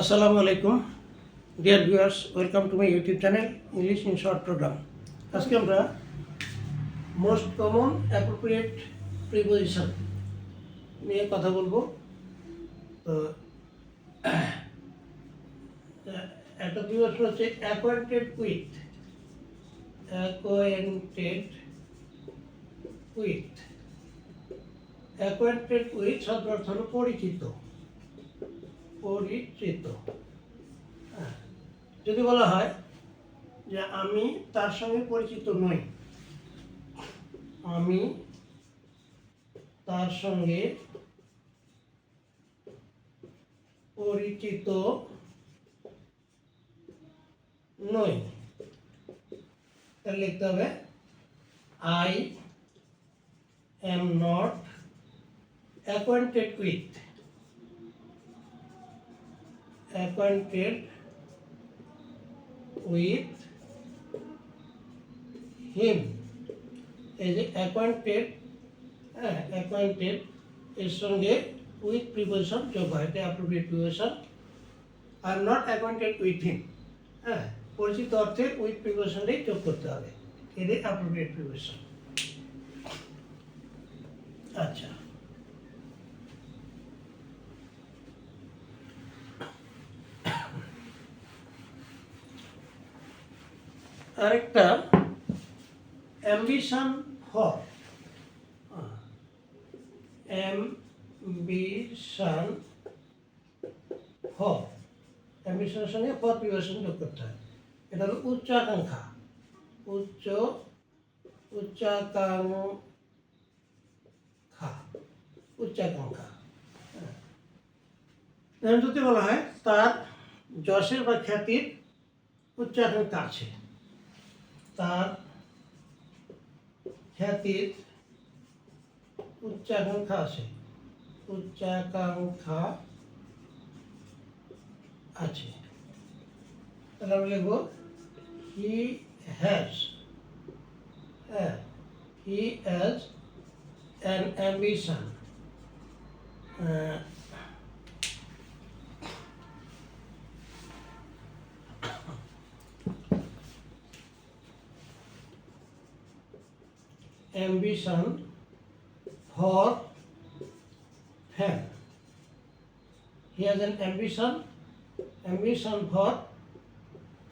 আসসালামু আলাইকুম। Dear viewers welcome to my YouTube channel English in short programme আজকে আমরা মোস্ট কমন অ্যাপ্রোপ্রিয়েট প্রিপোজিশন নিয়ে কথা বলব। তো, একটা প্রিপোজিশন হচ্ছে acquainted with acquainted with acquainted with শব্দ অর্থ হলো পরিচিত। পরিচিত হ্যাঁ। যদি বলা হয় যে আমি তার সঙ্গে পরিচিত নই, আমি তার সঙ্গে পরিচিত নই তাহলে লিখতে হবে I am not acquainted with acquainted with him এই যে অ্যাকোয়েন্টেড হ্যাঁ অ্যাকোয়েন্টেড এর সঙ্গে উইথ প্রিপোজিশন যোগ হয়, এটা appropriate preposition am not acquainted with him হ্যাঁ পরিচিত অর্থে উইথ প্রিপোজিশনটাই যোগ করতে হবে এদের অ্যাপ্রোপ্রিয়েট প্রিপোজিশন আরেকটা অ্যাম্বিশন ফর অ্যাম্বিশন ফর অ্যাম্বিশনের সঙ্গে ফর প্রিপারেশন যোগ করতে হয়। এটা হলো উচ্চাকাঙ্ক্ষা। উচ্চ, উচ্চাকাঙ্ক্ষা। উচ্চাকাঙ্ক্ষা। যদি বলা হয়, তার যশের বা খ্যাতির উচ্চাকাঙ্ক্ষা আছে। তার খ্যাতির উচ্চাকাঙ্ক্ষা আছে। উচ্চাকাঙ্ক্ষা আছে। তাহলে আমরা লিখব হি হ্যাজ হ্যাঁ he has an ambition ambition for fame. He has an ambition, ambition for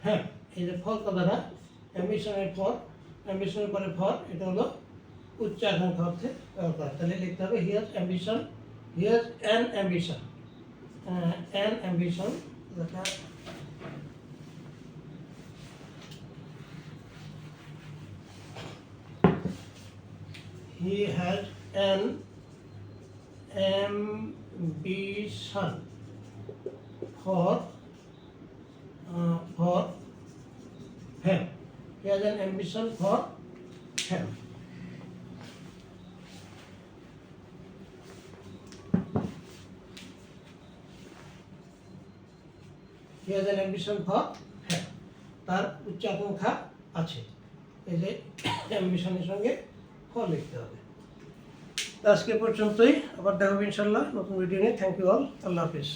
fame. এই যে ফল কথাটা অ্যাম্বিশনের পর অ্যাম্বিশনের পরে ফর এটা হলো উচ্চাকাঙ্ক্ষা অর্থে ব্যবহার তাহলে লিখতে হবে he has ambition he has an ambition an ambition যেটা had an ambition for uh, for him. He has an ambition for him. He has an ambition for him. তার উচ্চাকাঙ্ক্ষা আছে এই যে অ্যাম্বিশনের সঙ্গে ফল লিখতে হবে। আজকে পর্যন্তই। আবার দেখাবো ইনশাল্লাহ নতুন ভিডিও নিয়ে। থ্যাংক ইউ অল আল্লাহ হাফিজ।